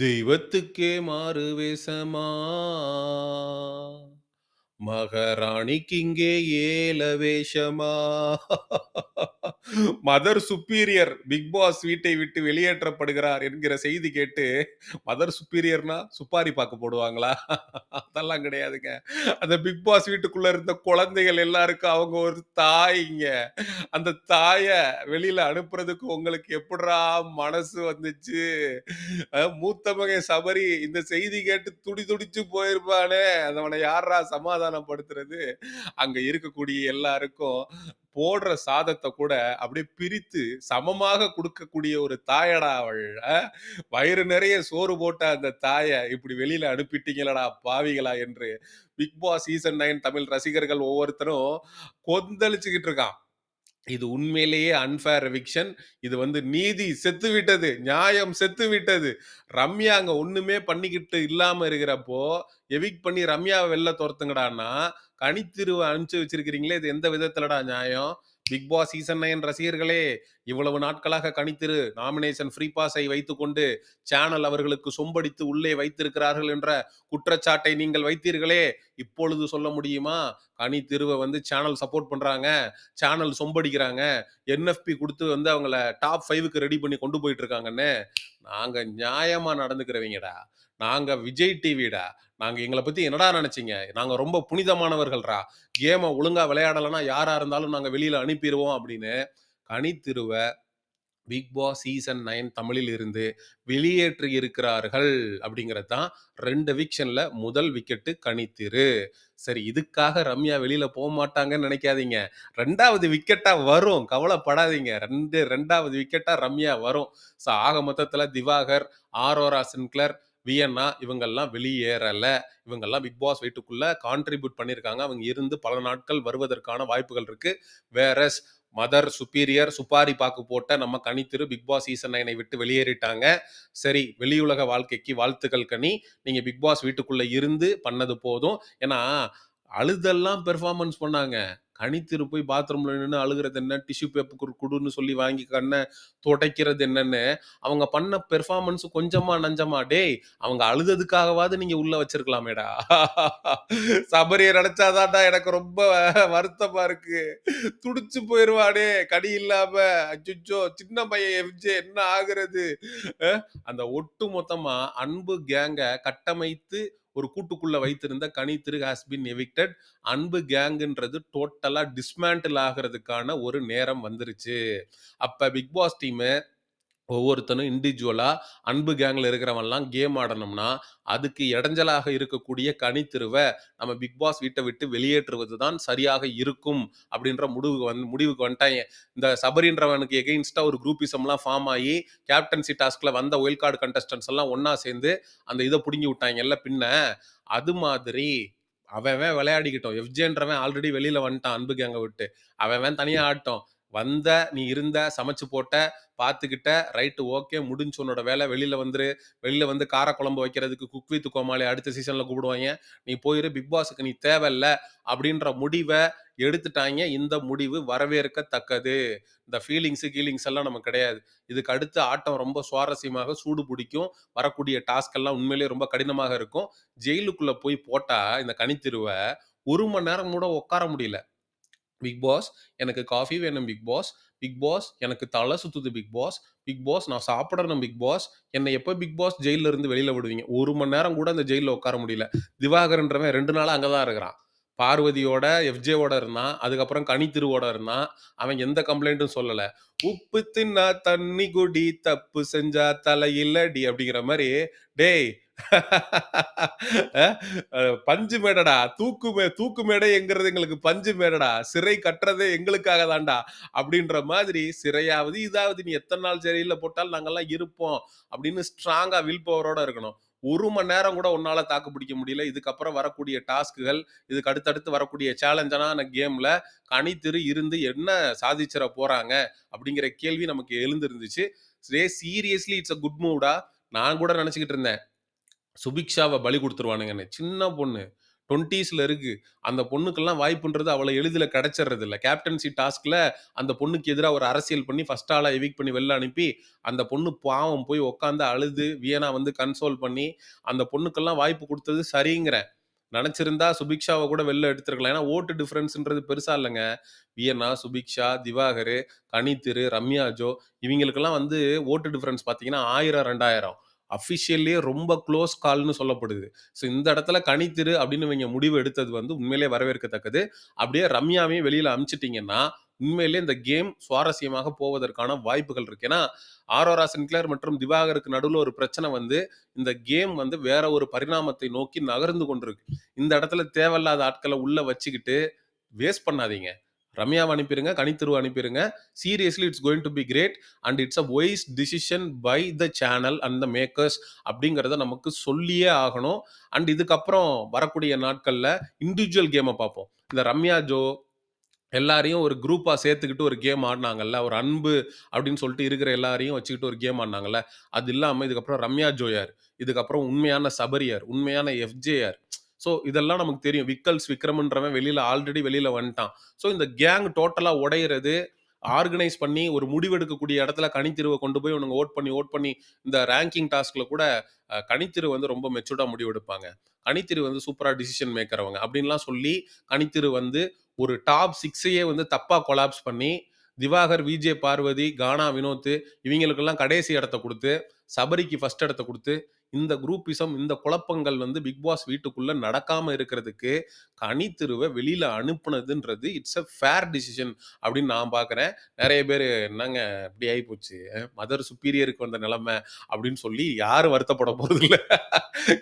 தெய்வத்துக்கே மாறு வேசமா மகாராணிக்கு இங்கே ஏல வேஷமா? மதர் சுப்பீரியர் பிக் பாஸ் வீட்டை விட்டு வெளியேற்றப்படுகிறார் என்கிற செய்தி கேட்டு மதர் சுப்பீரியர்னா சுப்பாரி பார்க்க போடுவாங்களா? அதெல்லாம் கிடையாதுங்க. அந்த பிக் பாஸ் வீட்டுக்குள்ள இருந்த குழந்தைகள் எல்லாருக்கும் அவங்க ஒரு தாய்ங்க. அந்த தாய வெளியில அனுப்புறதுக்கு உங்களுக்கு எப்படா மனசு வந்துச்சு? மூத்த மகன் சபரி இந்த செய்தி கேட்டு துடி துடிச்சு போயிருப்பானே. அவனை யாரா சமாதானப்படுத்துறது? அங்க இருக்கக்கூடிய எல்லாருக்கும் போடுற சாதத்தை கூட அப்படியே பிரித்து சமமாக கொடுக்கக்கூடிய ஒரு தாயடா அவள். வயிறு நிறைய சோறு போட்ட அந்த தாயை இப்படி வெளியில அனுப்பிட்டீங்களடா பாவிகளா என்று. Bigg Boss season nine Tamil ரசிகர்கள் ஒவ்வொருத்தரும் கொந்தளிச்சுக்கிட்டு இருக்கான். இது உண்மையிலேயே அன்ஃபேர் எவிக்ஷன் இது வந்து நீதி செத்து விட்டது நியாயம் செத்து விட்டது ரம்யா அங்கே ஒன்றுமே பண்ணிக்கிட்டு இல்லாமல் இருக்கிறப்போ எவிக் பண்ணி ரம்யாவை வெளில துரத்துங்கடான்னா கனித்திருவை அனுப்பிச்சு வச்சிருக்கிறீங்களே இது எந்த விதத்துலடா நியாயம்? பிக் பாஸ் சீசன் நைன் ரசிகர்களே இவ்வளவு நாட்களாக கணித்திரு நாமினேஷன் ஃப்ரீ பாஸை வைத்துக்கொண்டு சேனல் அவர்களுக்கு சொம்படித்து உள்ளே வைத்திருக்கிறார்கள் என்ற குற்றச்சாட்டை நீங்கள் வைத்தீர்களே இப்பொழுது சொல்ல முடியுமா? கனித்திருவை வந்து சேனல் சப்போர்ட் பண்றாங்க சேனல் சொம்படிக்கிறாங்க என்எஃப்பி கொடுத்து வந்து அவங்கள டாப் ஃபைவுக்கு ரெடி பண்ணி கொண்டு போயிட்டு இருக்காங்கன்னு நாங்க நியாயமா நடந்துக்கிறவங்கடா நாங்க விஜய் டிவிடா நாங்க எங்களை பத்தி என்னடா நினைச்சீங்க? நாங்க ரொம்ப புனிதமானவர்கள்ரா. கேமை ஒழுங்கா விளையாடலைன்னா யாரா இருந்தாலும் நாங்க வெளியில அனுப்பிடுவோம் அப்படின்னு கனித்திருவ பிக் பாஸ் சீசன் நைன் தமிழில் இருந்து வெளியேற்றி இருக்கிறார்கள் அப்படிங்கிறது தான் ரெண்டு விக்ஷன்ல முதல் விக்கெட்டு கனித்திரு சரி இதுக்காக ரம்யா வெளியில போக மாட்டாங்கன்னு நினைக்காதீங்க. ரெண்டாவது விக்கெட்டா வரும். கவலைப்படாதீங்க. ரெண்டு ரெண்டாவது விக்கெட்டா ரம்யா வரும். ஸோ ஆக மொத்தத்துல திவாகர் ஆரோரா சின்க்ளர் வியன்னா இவங்கெல்லாம் வெளியேறலை. இவங்கெல்லாம் பிக் பாஸ் வீட்டுக்குள்ளே கான்ட்ரிபியூட் பண்ணியிருக்காங்க அவங்க இருந்து பல நாட்கள் வருவதற்கான வாய்ப்புகள் இருக்கு. வேற மதர் சுப்பீரியர் சுப்பாரி பாக்கு போட்ட நம்ம கனித்திரு பிக் பாஸ் சீசன் நைனை விட்டு வெளியேறிட்டாங்க. சரி வெளியுலக வாழ்க்கைக்கு வாழ்த்துக்கள் கனி. நீங்கள் பிக் பாஸ் வீட்டுக்குள்ளே இருந்து பண்ணது போதும். ஏன்னா அழுதெல்லாம் பெர்ஃபார்மன்ஸ் பண்ணாங்க. கணித்திரு போய் பாத்ரூம்ல நின்று அழுகிறது என்ன? டிஷ்யூ பேப்பர் குடுன்னு சொல்லி வாங்கி கண்ணை துடைக்கிறது என்னன்னு. அவங்க பண்ண பெர்ஃபார்மன்ஸ் கொஞ்சமா நஞ்சமா. டேய் அவங்க அழுததுக்காகவாது நீங்க உள்ள வச்சிருக்கலாமேடா. சபரியை நினைச்சாதான்டா எனக்கு ரொம்ப வருத்தமா இருக்கு. துடிச்சு போயிருவாடே கடி இல்லாம. அச்சுச்சோ சின்ன பையன் எஃப்ஜே என்ன ஆகுறது? அந்த ஒட்டு மொத்தமா அன்பு கேங்க கட்டமைத்து ஒரு கூட்டுக்குள்ள வைத்திருந்த கனித்திரு ஹாஸ் பின் எவிக்டட். அன்பு கேங்குன்றது டோட்டலா டிஸ்மேண்டில் ஆகிறதுக்கான ஒரு நேரம் வந்துருச்சு. அப்ப பிக் பாஸ் டீமு ஒவ்வொருத்தனும் இண்டிவிஜுவலாக அன்பு கேங்கில் இருக்கிறவன்லாம் கேம் ஆடணும்னா அதுக்கு இடைஞ்சலாக இருக்கக்கூடிய கனித்திருவை நம்ம பிக் பாஸ் வீட்டை விட்டு வெளியேற்றுவது தான் சரியாக இருக்கும் அப்படின்ற முடிவுக்கு வந்து முடிவுக்கு வந்துட்டாங்க இந்த சபரின்றவனுக்கு எகெயின்ஸ்டாக ஒரு குரூப்பிசம்லாம் ஃபார்ம் ஆகி கேப்டன்சி டாஸ்கில் வந்த ஒயில் கார்டு கண்டஸ்டன்ஸ் எல்லாம் ஒன்றா சேர்ந்து அந்த இதை பிடுங்கி விட்டாங்கல்ல பின்ன அது மாதிரி அவன் விளையாடிக்கிட்டோம். எஃப்ஜேன்றவன் ஆல்ரெடி வெளியில் வந்துட்டான் அன்பு கேங்கை விட்டு. அவன் தனியாக ஆட்டோம் ஆட்டம். வந்த நீ இருந்த சமைச்சு போட்ட பார்த்துக்கிட்ட ரைட்டு ஓகே முடிஞ்சு உன்னோட வேலை வெளியில் வந்துரு. வெளியில் வந்து காரக்குழம்பு வைக்கிறதுக்கு குக் வித் கோமாளி அடுத்த சீசனில் கூப்பிடுவாங்க. நீ போயிரு பிக் பாஸுக்கு நீ தேவையில்ல அப்படின்ற முடிவை எடுத்துட்டாங்க. இந்த முடிவு வரவேற்கத்தக்கது. இந்த ஃபீலிங்ஸு கீலிங்ஸ் எல்லாம் நமக்கு கிடையாது. இதுக்கு அடுத்து ஆட்டம் ரொம்ப சுவாரஸ்யமாக சூடு பிடிக்கும். வரக்கூடிய டாஸ்க் எல்லாம் உண்மையிலேயே ரொம்ப கடினமாக இருக்கும். ஜெயிலுக்குள்ளே போய் போட்டால் இந்த கனித்திருவை ஒரு மணி நேரம் கூட உட்கார முடியல. பிக் பாஸ் எனக்கு காஃபி வேணும் பிக் பாஸ் பிக் பாஸ் எனக்கு தலை சுத்துது பிக் பாஸ் பிக் பாஸ் நான் சாப்பிடணும் பிக் பாஸ் என்னை எப்போ பிக் பாஸ் ஜெயில இருந்து வெளியில விடுவீங்க? ஒரு மணி நேரம் கூட அந்த ஜெயிலில் உட்கார முடியல. திவாகரன்றவன் ரெண்டு நாள் அங்கே தான் இருக்கிறான். பார்வதியோட எஃப்ஜேவோட இருந்தான். அதுக்கப்புறம் கனித்திருவோட இருந்தான். அவன் எந்த கம்ப்ளைண்ட்டும் சொல்லலை. உப்பு தின்னா தண்ணி குடி தப்பு செஞ்சா தலையில்லடி அப்படிங்கிற மாதிரி டேய் பஞ்சு மேடடா. தூக்கு மே தூக்கு மேடை எங்கிறது எங்களுக்கு பஞ்சு மேடடா. சிறை கட்டுறதே எங்களுக்காக தாண்டா அப்படின்ற மாதிரி சிறையாவது இதாவது நீ எத்தனை நாள் சிறையில் போட்டாலும் நாங்கெல்லாம் இருப்போம் அப்படின்னு ஸ்ட்ராங்காக வில் பவரோட இருக்கணும். ஒரு மணி நேரம் கூட உன்னால தாக்கு பிடிக்க முடியல. இதுக்கப்புறம் வரக்கூடிய டாஸ்க்குகள் இதுக்கு அடுத்தடுத்து வரக்கூடிய சேலஞ்சான கேம்ல கனித்திரு இருந்து என்ன சாதிச்சிட போறாங்க அப்படிங்கிற கேள்வி நமக்கு எழுந்திருந்துச்சு. சீரியஸ்லி இட்ஸ் அ குட் மூவ்டா நான் கூட நினச்சிக்கிட்டு இருந்தேன். சுபிக்ஷாவை பலி கொடுத்துருவானுங்கன்னு சின்ன பொண்ணு 20ஸ்ல இருக்கு. அந்த பொண்ணுக்கெல்லாம் வாய்ப்புன்றது அவ்வளோ எளிதில் கிடச்சிடுறது இல்லை கேப்டன்சி டாஸ்கில் அந்த பொண்ணுக்கு எதிராக ஒரு அரசியல் பண்ணி ஃபஸ்ட் ஆளாக எவிக் பண்ணி வெளில அனுப்பி, அந்த பொண்ணு பாவம் போய் உட்காந்து அழுது, வியனா வந்து கன்சோல் பண்ணி, அந்த பொண்ணுக்கெல்லாம் வாய்ப்பு கொடுத்தது சரிங்கிறேன். நினச்சிருந்தா சுபிக்ஷாவை கூட வெளில எடுத்திருக்கலாம். ஏன்னா ஓட்டு டிஃப்ரென்ஸுன்றது பெருசா இல்லைங்க வியன்னா, சுபிக்ஷா, திவாகர் கனித்திரு ரம்யா ஜோ இவங்களுக்கெல்லாம் வந்து ஓட்டு டிஃப்ரென்ஸ் பார்த்தீங்கன்னா 1000, 2000 அஃபிஷியல்லே ரொம்ப க்ளோஸ் கால்னு சொல்லப்படுது. ஸோ இந்த இடத்துல கணித்திரு அப்படின்னு இவங்க முடிவு எடுத்தது வந்து உண்மையிலே வரவேற்கத்தக்கது. அப்படியே ரம்யாவையும் வெளியில் அமிச்சிட்டிங்கன்னா உண்மையிலேயே இந்த கேம் சுவாரஸ்யமாக போவதற்கான வாய்ப்புகள் இருக்கு. ஏன்னா, ஆரோரா சின்க்ளேர் மற்றும் திவாகருக்கு நடுவில் ஒரு பிரச்சனை வந்து, இந்த கேம் வந்து வேற ஒரு பரிணாமத்தை நோக்கி நகர்ந்து கொண்டிருக்கு. இந்த இடத்துல தேவையில்லாத ஆட்களை உள்ள வச்சுக்கிட்டு வேஸ்ட் பண்ணாதீங்க. ரம்யாவை அனுப்பிடுங்க கனிதிருவ அனுப்பிடுங்க seriously it's going to be great and it's a wise decision by the channel and the makers அப்படிங்கிறத நமக்கு சொல்லியே ஆகணும். அண்ட் இதுக்கப்புறம் வரக்கூடிய நாட்களில் இண்டிவிஜுவல் கேமை பார்ப்போம். இந்த ரம்யா ஜோ எல்லாரையும் ஒரு குரூப்பாக சேர்த்துக்கிட்டு ஒரு கேம் ஆடினாங்கல்ல ஒரு அன்பு அப்படின்னு சொல்லிட்டு இருக்கிற எல்லாரையும் வச்சுக்கிட்டு ஒரு கேம் ஆடினாங்கல்ல அது இல்லாமல் இதுக்கப்புறம் ரம்யா ஜோயார் இதுக்கப்புறம் உண்மையான சபரியார் உண்மையான எஃப்ஜேஆர் ஸோ இதெல்லாம் நமக்கு தெரியும். விக்கல்ஸ் விக்ரம்ன்றவன் வெளியில் ஆல்ரெடி வெளியில் வந்துட்டான். ஸோ இந்த கேங் டோட்டலாக உடையிறது, ஆர்கனைஸ் பண்ணி ஒரு முடிவெடுக்கக்கூடிய இடத்துல கணித்திருவை கொண்டு போய் உனக்கு ஓட் பண்ணி, வோட் பண்ணி இந்த ரேங்கிங் டாஸ்கில் கூட கணித்திரு கனித்திரு வந்து ரொம்ப மெச்சூர்டாக முடிவெடுப்பாங்க. கணித்திரு வந்து சூப்பராக டிசிஷன் மேக்கர் அப்படின்லாம் சொல்லி கனித்திரு வந்து ஒரு டாப் சிக்ஸையே வந்து தப்பாக கொலாப்ஸ் பண்ணி, திவாகர், விஜே பார்வதி, கானா வினோத் இவங்களுக்கெல்லாம் கடைசி இடத்த கொடுத்து சபரிக்கு ஃபர்ஸ்ட் இடத்த கொடுத்து இந்த குரூப்பிசம், இந்த குழப்பங்கள் வந்து பிக் பாஸ் வீட்டுக்குள்ள நடக்காம இருக்கிறதுக்கு கனித்திருவை வெளியில அனுப்புனதுன்றது இட்ஸ் அ ஃபேர் டிசிஷன் அப்படின்னு நான் பார்க்குறேன். நிறைய பேர் என்னங்க இப்படி ஆகி போச்சு மதர் சுப்பீரியருக்கு வந்த நிலைமை அப்படின்னு சொல்லி யாரும் வருத்தப்பட போறதில்ல.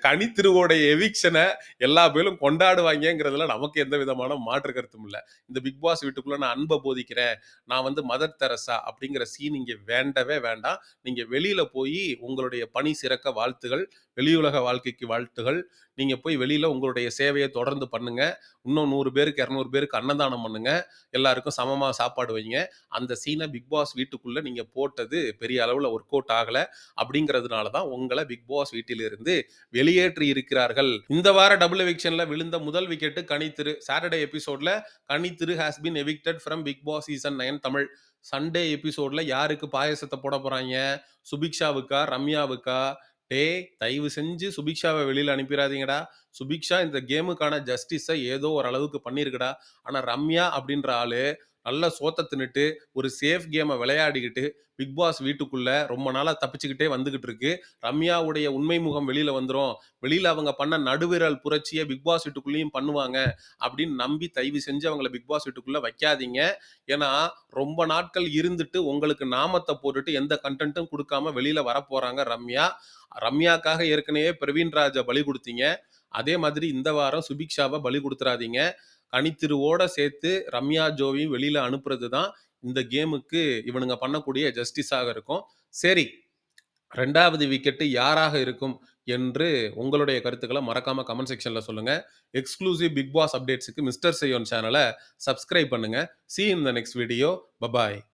கனித்திருவோட எவிக்ஷனை எல்லா பேரும் கொண்டாடுவாங்கிறதுல நமக்கு எந்த விதமான மாற்று கருத்தும் இல்ல. இந்த பிக் பாஸ் வீட்டுக்குள்ள நான் அன்ப போதிக்கிறேன். நான் வந்து மதர் தெரசா அப்படிங்கிற சீன் இங்க வேண்டவே வேண்டாம். நீங்க வெளியில போய் உங்களுடைய பணி சிறக்க வாழ்த்துகள். வெளியுலக வாழ்க்கைக்கு வாழ்த்துகள். நீங்கள் போய் வெளியில் உங்களுடைய சேவையை தொடர்ந்து பண்ணுங்க. இன்னும் நூறு பேருக்கு, 200 பேருக்கு அன்னதானம் பண்ணுங்க. எல்லாருக்கும் சமமாக சாப்பாடு வைங்க. அந்த சீனை பிக் பாஸ் வீட்டுக்குள்ளே நீங்கள் போட்டது பெரிய அளவில் ஒர்க் அவுட் ஆகலை அப்படிங்கிறதுனால தான் உங்களை பிக் பாஸ் வீட்டிலிருந்து வெளியேற்றி இருக்கிறார்கள். இந்த வார டபுள் எவிக்ஷனில் விழுந்த முதல் விக்கெட்டு கனித்திரு சாட்டர்டே எபிசோடில் Kanithiru has been evicted from Bigg Boss season nine Tamil. Sunday எபிசோடில் யாருக்கு பாயசத்தை போட போகிறாங்க சுபிக்ஷாவுக்கா? ரம்யாவுக்கா? டேய் தயவு செஞ்சு சுபிக்ஷாவை வெளியில் அனுப்பிடாதீங்கடா சுபிக்ஷா இந்த கேமுக்கான ஜஸ்டிஸை ஏதோ ஓரளவுக்கு பண்ணியிருக்குடா. ஆனால் ரம்யா அப்படின்ற ஆளு நல்லா சோத்த தின்னுட்டு, ஒரு சேஃப் கேமை விளையாடிக்கிட்டு, பிக் பாஸ் வீட்டுக்குள்ள ரொம்ப நாளாக தப்பிச்சுக்கிட்டே வந்துகிட்டு இருக்கு. ரம்யாவுடைய உண்மை முகம் வெளியில வந்துரும். வெளியில அவங்க பண்ண நடுவிரல் புரட்சியை பிக் பாஸ் வீட்டுக்குள்ளேயும் பண்ணுவாங்க. அப்படின்னு நம்பி தயவு செஞ்சு அவங்கள பிக் பாஸ் வீட்டுக்குள்ள வைக்காதீங்க. ஏன்னா, ரொம்ப நாட்கள் இருந்துட்டு உங்களுக்கு நாமத்தை போட்டுட்டு எந்த கன்டென்ட்டும் கொடுக்காம வெளியில வரப்போறாங்க ரம்யா. ரம்யாக்காக ஏற்கனவே பிரவீன்ராஜ பலி கொடுத்தீங்க அதே மாதிரி இந்த வாரம் சுபிக்ஷாவை பலி கொடுத்துறாதீங்க கனித்திருவோட சேர்த்து ரம்யா ஜோவியும் வெளியில அனுப்புறது தான் இந்த கேமுக்கு இவனுங்க பண்ணக்கூடிய ஜஸ்டிஸாக இருக்கும். சரி, ரெண்டாவது விக்கெட்டு யாராக இருக்கும் என்று உங்களுடைய கருத்துக்களை மறக்காம கமெண்ட் செக்ஷன்ல சொல்லுங்க. எக்ஸ்க்ளூசிவ் பிக் பாஸ் அப்டேட்ஸுக்கு மிஸ்டர் செய்யோன் சேனலை சப்ஸ்கிரைப் பண்ணுங்க. See in the next video. Bye bye.